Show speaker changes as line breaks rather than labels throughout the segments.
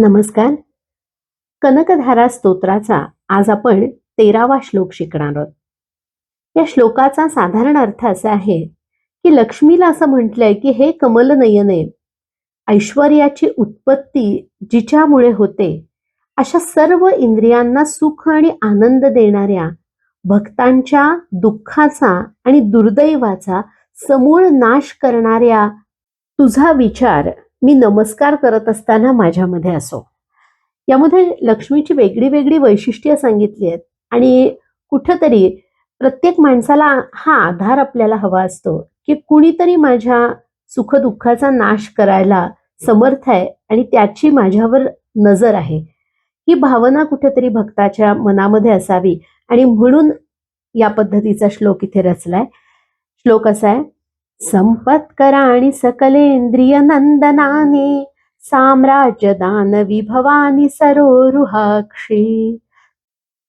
नमस्कार. कनकधारा स्तोत्राचा आज आपण तेरावा श्लोक शिकणार आहोत. या श्लोकाचा साधारण अर्थ असा आहे की लक्ष्मीला असं म्हटलंय की हे कमल नयने ऐश्वर्याची उत्पत्ती जिच्यामुळे होते अशा सर्व इंद्रियांना सुख आणि आनंद देणाऱ्या भक्तांच्या दुःखाचा आणि दुर्दैवाचा समूळ नाश करणाऱ्या तुझा विचार मी नमस्कार करत असताना माझ्यामध्ये असो. यामध्ये लक्ष्मीची वेगळी वेगळी वैशिष्ट्ये सांगितली आहेत आणि कुठंतरी प्रत्येक माणसाला हा आधार आपल्याला हवा असतो की कुणीतरी माझ्या सुखदुःखाचा नाश करायला समर्थ आहे आणि त्याची माझ्यावर नजर आहे. ही भावना कुठेतरी भक्ताच्या मनामध्ये असावी आणि म्हणून या पद्धतीचा श्लोक इथे रचलाय. श्लोक असा आहे संपत्कर आणि सकलेंद्रिय नंदनाने साम्राज्य दान विभवानी सरोरुहाक्षी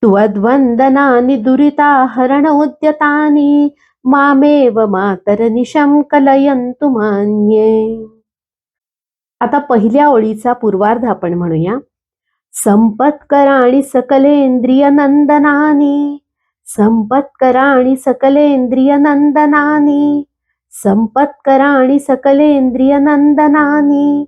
त्वद्वन्दनानि दुरिताहरणोद्यतानि मामेव मातरनिशं कलयन्तु मान्ये। आता पहिल्या ओळीचा पूर्वार्ध आपण म्हणूया. संपत्कराणि नंदनानी नंदनानि संपत्कराणि सकलेंद्रिय नंदनानि संपत्कराणि सकलेन्द्रिय नंदनानि.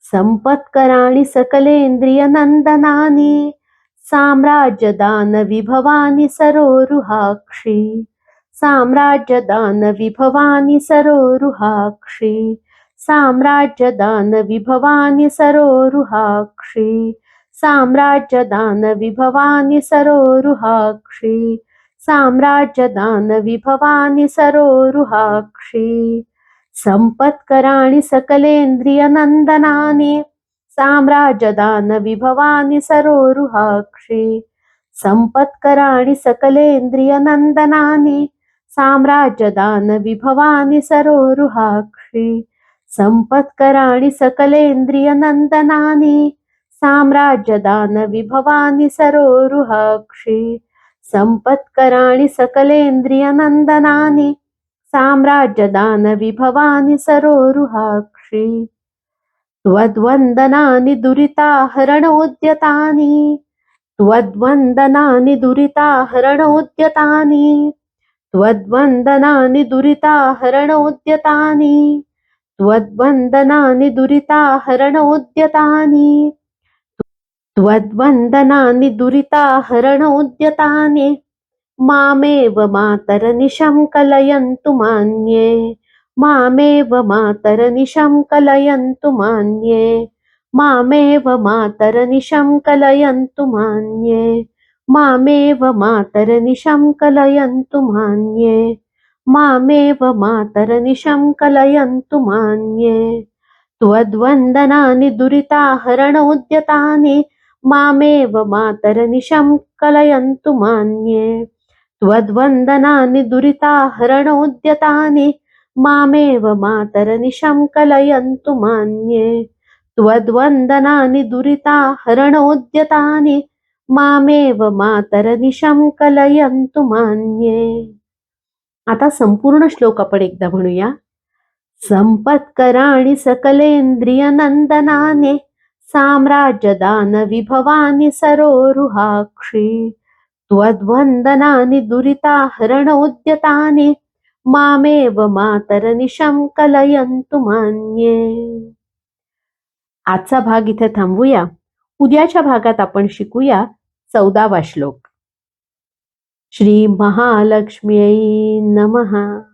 संपत्कराणि सकलेन्द्रिय नंदनानि. साम्राज्यदान विभवानि सरोरुहाक्षी. साम्राज्यदान विभवानि सरोरुहाक्षी. साम्राज्यदानविभवानि सरोरुहाक्षी. साम्राज्यदान सरोरुहाक्षी. साम्राज्यदान विभवानि सरोरुहाक्षी. सम्पत्कराणि सकलेन्द्रियनन्दनानि साम्राज्यदान विभवानि सरोरुहाक्षी. सम्पत्कराणि सकलेन्द्रियनन्दनानि साम्राज्यदान विभवानि सरोरुहाक्षी. सम्पत्कराणि सकलेन्द्रियनन्दनानि साम्राज्यदान विभवानि सरोरुहाक्षी. सम्पत्कराणि सकलेन्द्रियनन्दनानि साम्राज्यदानविभवानि सरोरुहाक्षि सरोरुहाक्षी त्वद्वन्दनानि दुरिताहरणोद्यतानि त्वद्वन्दनानि दुरिताहरणोद्यतानि त्वद्वन्दनानि दुरिताहरणोद्यतानि त्वद्वन्दनानि दुरिताहरणोद्यतानि। त्वद्वन्दनानि दुरिताहरणोद्यतानि मामेव मातरनिशं कलयन्तु मान्ये। मामेव मातरनिशं कलयन्तु मान्ये। मामेव मातरनिशं कलयन्तु मान्ये। मामेव मातरनिशं कलयन्तु मान्ये। मामेव मातरनिशं कलयन्तु मान्ये। त्वद्वन्दनानि दुरिताहरणोद्यतानि मामेव मातरनिशं कलयन्तु मान्ये। त्वद्वन्दनानि दुरिताहरणोद्यतानि मामेव मातरनिशं कलयन्तु मान्ये। त्वद्वन्दनानि दुरिताहरणोद्यतानि मामेव मातरनिशं कलयन्तु मान्ये। आता संपूर्ण श्लोक आपण एकदा म्हणूया। संपत्कराणि सकलेंद्रियनंदनाने साम्राज्यदान विभवानि सरोरुहाक्षी त्वद्वन्दनानि दुरिताहरणोद्यतानि मामेव मातरनिशं कलयन्तु मान्ये। आजचा भाग इथे थांबूया. उद्याच्या भागात आपण शिकूया चौदावा श्लोक. श्री महालक्ष्म्यै नमः.